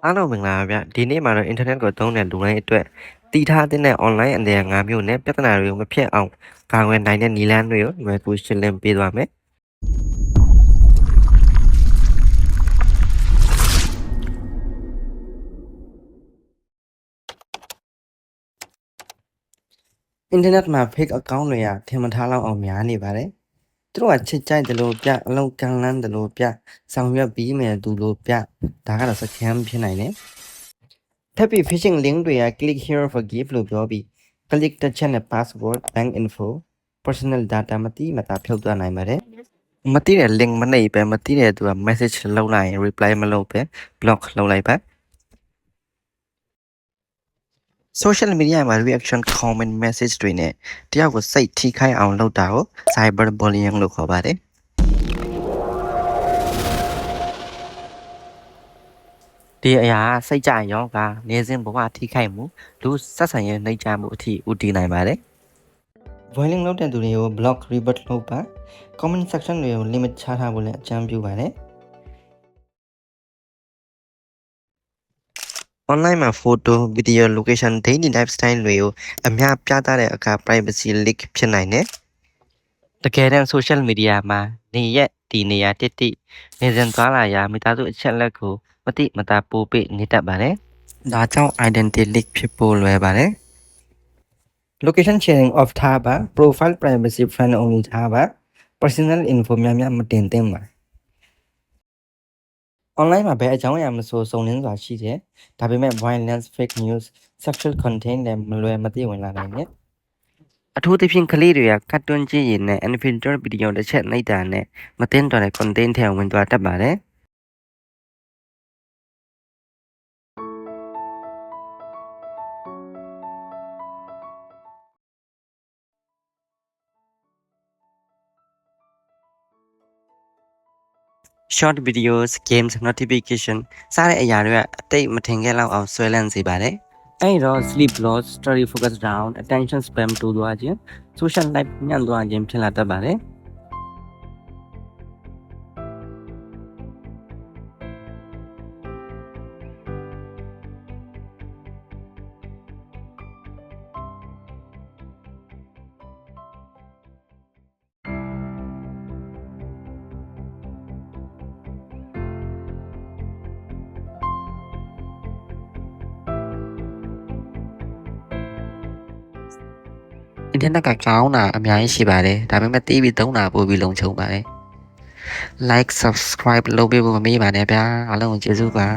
အားလုံးမင်္ဂလာပါဗျဒီနေ့မှာတော့ internet ကိုသုံးတဲ့လူတိုင်းအတွက်တည်ထားတဲ့ online အန္တရာယ်၅မျိုးနဲ့ပြဿနာတွေကိုမဖြစ်အောင်ကာကွယ်နိုင်တဲ့နည်းလမ်းတွေကိုဒီမှာကိုရှင်းလင်းပေးသွားမယ်အင်တာနက်မှာ fake account တွေကထင်မထားလောက်အောင်များနေပါတယ် သူတို့ကချစ်ကြိုက်တယ်လို့ပြအလုံးကန့်လန်းတယ်လို့ပြဆောင်ရွက်ပြီးမယ်သူလို့ပြဒါကတော့ scam ဖြစ်နိုင်တယ်ထပ်ပြီး phishing link တွေက click here for gift လို့ပြောပြီး click တစ်ချက်နဲ့ password bank info personal data မတိမတာဖြုတ်သွားနိုင်ပါတယ်မတိတဲ့ link မနှိပ်ပဲမတိတဲ့သူက message လုပ်လိုက်ရင် reply မလုပ်ပဲ block လုပ်လိုက်ပါ social media မှာ reaction comment message တွေနဲ့တယောက်ကိုစိတ်ထိခိုက်အောင်လုပ်တာကို cyber bullying လို့ခေါ်ပါတယ်ဒီအရာကစိတ်ကြရောကနေစဉ်ဘဝထိခိုက်မှုလူဆက်ဆံရေးနှိမ့်ချမှုအထိဦးတည်နိုင်ပါတယ် violin လုပ်တဲ့သူတွေကို block report လုပ်ပါ comment section တွေကို limit ချထားဖို့လည်းအကြံပြုပါတယ် online မှာ photo video location daily lifestyle တွေကိုအများပြသတဲ့အခါ privacy leak ဖြစ်နိုင်တယ်တကယ်တမ်း social media မှာနေရက်ဒီနေရာတစ်တိနေစဉ်သွားလာရာမိသားစုအချက်လက်ကိုမတိမတာပို့ပေးနေတတ်ပါတယ်ဒါကြောင့် identity leak ဖြစ်ဖို့လွယ်ပါတယ် location sharing off ထားပါ profile privacy friend only ထားပါ personal info များများမတင်သင့်ပါ online မှာဘယ်အကြောင်းအရာမဆိုစုံလင်းစွာရှိတယ်ဒါပေမဲ့ violence fake news sexual content တွေမလွယ်မသိဝင်လာနိုင်တယ်အထူးသဖြင့်ကလေးတွေကကတ်တွန်းကြည့်ရင်နဲ့ unfiltered video တစ်ချက်နှိပ်တာနဲ့မတင်တော်တဲ့ content ထဲဝင်သွားတတ်ပါတယ် short videos games notification စတဲ့အရာတွေကအတိတ်မထင်ခဲ့လောက်အောင်ဆွဲလန်းစေပါတယ်အဲ့တော့ sleep loss study focus down attention span တိုးသွားခြင်း social life ညံ့သွားခြင်းဖြစ်လာတတ်ပါတယ် အင်တာနက်ကကောင်းတာအများကြီးရှိပါတယ်ဒါပေမဲ့တီးပြီးသုံးတာပို့ပြီးလုံခြုံပါတယ် like subscribe လုပ်ပေးဖို့မမေ့ပါနဲ့ဗျာအားလုံးကိုကျေးဇူးပါ